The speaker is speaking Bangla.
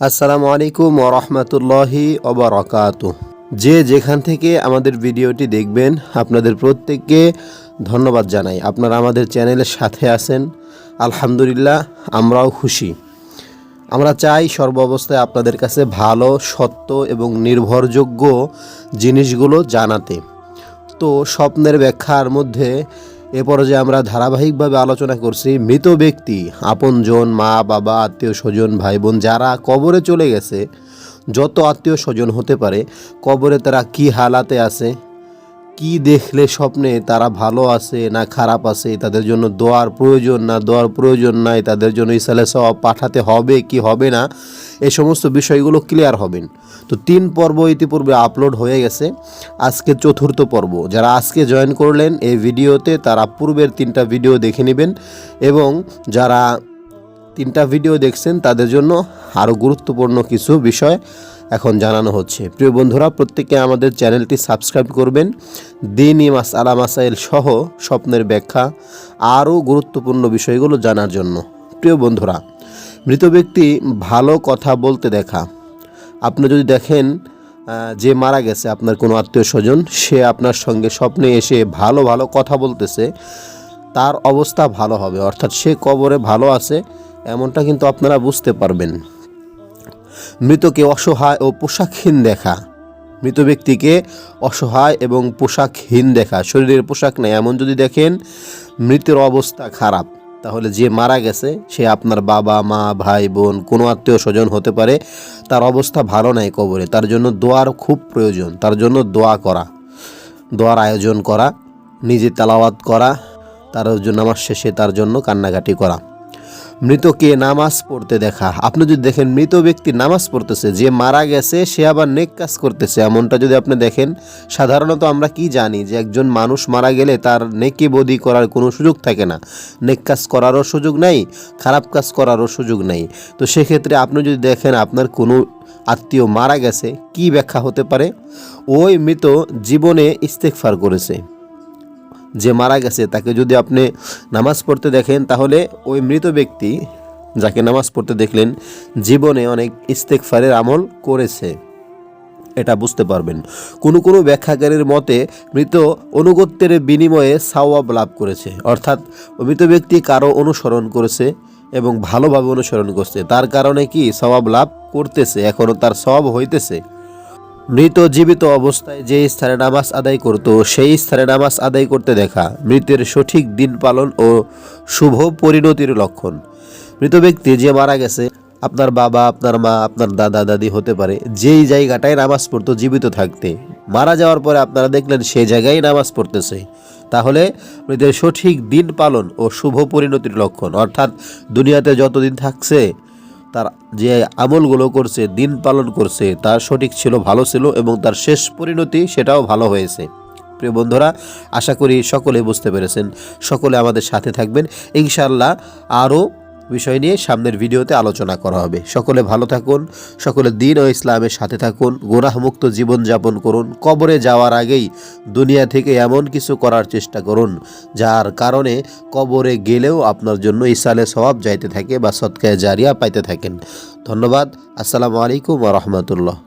আসসালামু আলাইকুম ওরহমতুল্লাহি ওবরাকাত যে যেখান থেকে আমাদের ভিডিওটি দেখবেন, আপনাদের প্রত্যেককে ধন্যবাদ জানাই। আপনারা আমাদের চ্যানেলের সাথে আছেন। আলহামদুলিল্লাহ, আমরাও খুশি। আমরা চাই সর্ব অবস্থায় আপনাদের কাছে ভালো, সত্য এবং নির্ভরযোগ্য জিনিসগুলো জানাতে। তো স্বপ্নের ব্যাখ্যার মধ্যে এ পর্যায়ে আমরা ধারাবাহিকভাবে আলোচনা করছি, মৃত ব্যক্তি, আপনজন, মা, বাবা, আত্মীয় স্বজন ভাই বোন যারা কবরে চলে গেছে, যত আত্মীয় স্বজন হতে পারে, কবরে তারা কি হালাতে আছে? কি দেখলে স্বপ্নে? তারা ভালো আছে না খারাপ আছে? তাদের জন্য দোয়ার প্রয়োজন না? দোয়ার প্রয়োজন নাই। তাদের জন্য ইসালে সব পাঠাতে হবে কি হবে না? এই সমস্ত বিষয়গুলো ক্লিয়ার হবেন। তো তিন পর্ব ইতিপূর্বে আপলোড হয়ে গেছে। আজকে চতুর্থ পর্ব। যারা আজকে জয়েন করলেন এই ভিডিওতে, তারা পূর্বের তিনটা ভিডিও দেখে নেবেন এবং যারা তিনটা ভিডিও দেখছেন, তাদের জন্য আরও গুরুত্বপূর্ণ কিছু বিষয় এখন জানানো হচ্ছে। প্রিয় বন্ধুরা, প্রত্যেকে আমাদের চ্যানেলটি সাবস্ক্রাইব করবেন। দিন ইমাস আলা মাসাইল সহ স্বপ্নের ব্যাখ্যা আরও গুরুত্বপূর্ণ বিষয়গুলো জানার জন্য। প্রিয় বন্ধুরা, মৃত ব্যক্তি ভালো কথা বলতে দেখা। আপনি যদি দেখেন যে মারা গেছে আপনার কোনো আত্মীয় স্বজন, সে আপনার সঙ্গে স্বপ্নে এসে ভালো ভালো কথা বলতেছে, তার অবস্থা ভালো হবে। অর্থাৎ সে কবরে ভালো আছে, এমনটা কিন্তু আপনারা বুঝতে পারবেন। মৃতকে অসহায় ও পোশাকহীন দেখা। মৃত ব্যক্তিকে অসহায় এবং পোশাকহীন দেখা। শরীরের পোশাক নেই, এমন যদি দেখেন মৃতের অবস্থা খারাপ, তাহলে যে মারা গেছে, সে আপনার বাবা, মা, ভাই, বোন, কোনো আত্মীয় স্বজন হতে পারে, তার অবস্থা ভালো নাই কবরে। তার জন্য দোয়ার খুব প্রয়োজন। তার জন্য দোয়া করা, দোয়ার আয়োজন করা, নিজে তালাওয়াত করা, তার জন্য আমার শেষে তার জন্য কান্নাকাটি করা। মৃতকে নামাজ পড়তে দেখা। আপনি যদি দেখেন মৃত ব্যক্তি নামাজ পড়তেছে, যে মারা গেছে, সে আবার নেক কাজ করতেছে। এমনটা যদি আপনি দেখেন, সাধারণত আমরা কি জানি যে একজন মানুষ মারা গেলে তার নেকি বদি করার কোনো সুযোগ থাকে না। নেক কাজ করারও সুযোগ নাই, খারাপ কাজ করারও সুযোগ নেই। তো সেক্ষেত্রে আপনি যদি দেখেন আপনার কোনো আত্মীয় মারা গেছে, কি ব্যাখ্যা হতে পারে? ওই মৃত জীবনে ইস্তেকফার করেছে। যে মারা গেছে, তাকে যদি আপনি নামাজ পড়তে দেখেন, তাহলে ওই মৃত ব্যক্তি যাকে নামাজ পড়তে দেখলেন, জীবনে অনেক ইস্তেকফারের আমল করেছে। এটা বুঝতে পারবেন। কোনো কোনো ব্যাখ্যাকারীর মতে, মৃত অনুগত্যের বিনিময়ে সাওয়াব লাভ করেছে। অর্থাৎ মৃত ব্যক্তি কারও অনুসরণ করেছে এবং ভালোভাবে অনুসরণ করছে। তার কারণে কি সওয়াব লাভ করতেছে? এখনও তার সওয়াব হইতেছে? মৃত জীবিত অবস্থায় যে স্থানে নামাজ আদায় করত, সেই স্থানে নামাজ আদায় করতে দেখা মৃতের সঠিক দিন পালন ও শুভ পরিণতির লক্ষণ। মৃত ব্যক্তি যে মারা গেছে, আপনার বাবা, আপনার মা, আপনার দাদা, দাদি হতে পারে, যেই জায়গাটায় নামাজ পড়তো, জীবিত থাকতে। মারা যাওয়ার পরে আপনারা দেখলেন সেই জায়গায় নামাজ পড়তেছে। তাহলে মৃতের সঠিক দিন পালন ও শুভ পরিণতির লক্ষণ, অর্থাৎ দুনিয়াতে যতদিন থাকছে তার যে আমলগুলো করছে, দিন পালন করছে, তার সঠিক ছিল, ভালো ছিল এবং তার শেষ পরিণতি সেটাও ভালো হয়েছে। প্রিয় বন্ধুরা, আশা করি সকলে বুঝতে পেরেছেন। সকলে আমাদের সাথে থাকবেন। ইনশাল্লাহ আরও বিষয় নিয়ে সামনের ভিডিওতে আলোচনা করা হবে। সকলে ভালো থাকুন, সকলে দিন ও ইসলামের সাথে থাকুন, গোনাহমুক্ত জীবনযাপন করুন, কবরে যাওয়ার আগেই দুনিয়া থেকে এমন কিছু করার চেষ্টা করুন, যার কারণে কবরে গেলেও আপনার জন্য ইসালে স্বভাব যাইতে থাকে বা সৎকায় জারিয়া পাইতে থাকেন। ধন্যবাদ, আসসালামু আলাইকুম রহমতুল্লাহ।